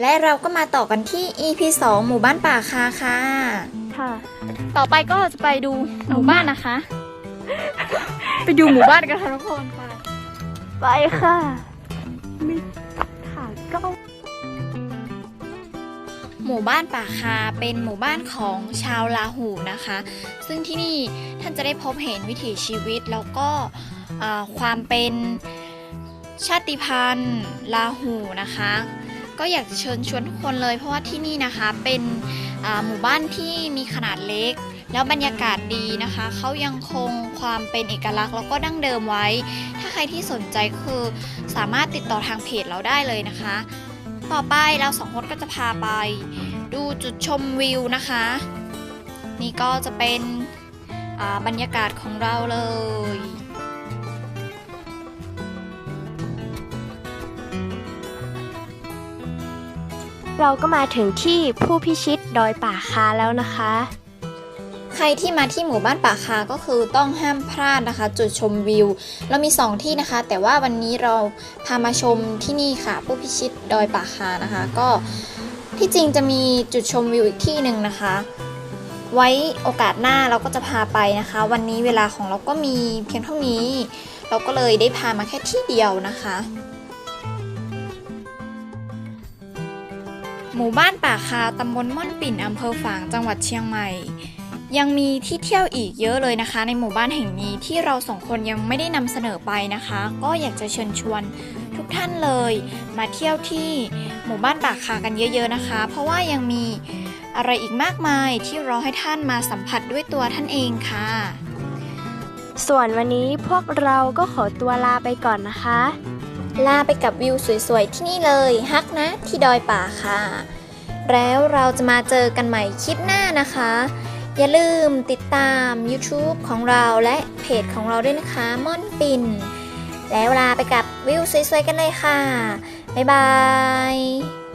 และเราก็มาต่อกันที่ EP 2 หมู่บ้านป่าคาค่ะ ค่ะ ต่อไปก็จะไปดูหมู่บ้านนะคะ ไปดูหมู่บ้านกันค่ะทุกคนไปไปค่ะมีขาเก้าหมู่บ้านป่าคาเป็นหมู่บ้านของชาวลาหูนะคะ ซึ่งที่นี่ท่านจะได้พบเห็นวิถีชีวิตแล้วก็อ่า ความเป็นชาติพันธุ์ลาหูนะคะ ก็อยากจะเชิญชวนทุกคนเลย เพราะว่าที่นี่นะคะเป็นหมู่บ้านที่มีขนาดเล็ก แล้วบรรยากาศดีนะคะเขายังคงความเป็นเอกลักษณ์แล้วก็ดั้งเดิมไว้ ถ้าใครที่สนใจคือสามารถติดต่อทางเพจเราได้เลยนะคะ ต่อไปเราสองคนก็จะพาไป ดูจุดชมวิวนะคะ นี่ก็จะเป็นบรรยากาศของเราเลย เราก็มาถึงที่ผู้พิชิตดอยป่าคาแล้วนะคะ ใครที่มาที่หมู่บ้านป่าคาก็คือต้องห้ามพลาดนะคะ จุดชมวิว เรามี 2 ที่นะคะ แต่ว่าวันนี้เราพามาชมที่นี่ค่ะ ผู้พิชิตดอยป่าคานะคะ ก็ที่จริงจะมีจุดชมวิวอีกที่หนึ่งนะคะ ไว้โอกาสหน้าเราก็จะพาไปนะคะ วันนี้เวลาของเราก็มีเพียงเท่านี้ เราก็เลยได้พามาแค่ที่เดียวนะคะ หมู่บ้านป่าคาตำบลม่อนปิ่นอำเภอฝางจังหวัดเชียงใหม่ ยังมีที่เที่ยวอีกเยอะเลยนะคะ ในหมู่บ้านแห่งนี้ที่เราสองคนยังไม่ได้นำเสนอไปนะคะ ก็อยากจะเชิญชวนทุกท่านเลยมาเที่ยวที่หมู่บ้านป่าคากันเยอะ ๆนะคะ เพราะว่ายังมีอะไรอีกมากมายที่รอให้ท่านมาสัมผัสด้วยตัวท่านเองค่ะ ส่วนวันนี้พวกเราก็ขอตัวลาไปก่อนนะคะ ลาไปกับวิวสวยๆ ที่นี่เลยฮักนะ ที่ดอยป่าค่ะ แล้วเราจะมาเจอกันใหม่คลิปหน้านะคะ อย่าลืมติดตาม YouTube ของเราและเพจของเราด้วยนะคะม่อนปิน แล้วลาไปกับวิวสวยๆ กันเลยค่ะ บ๊ายบาย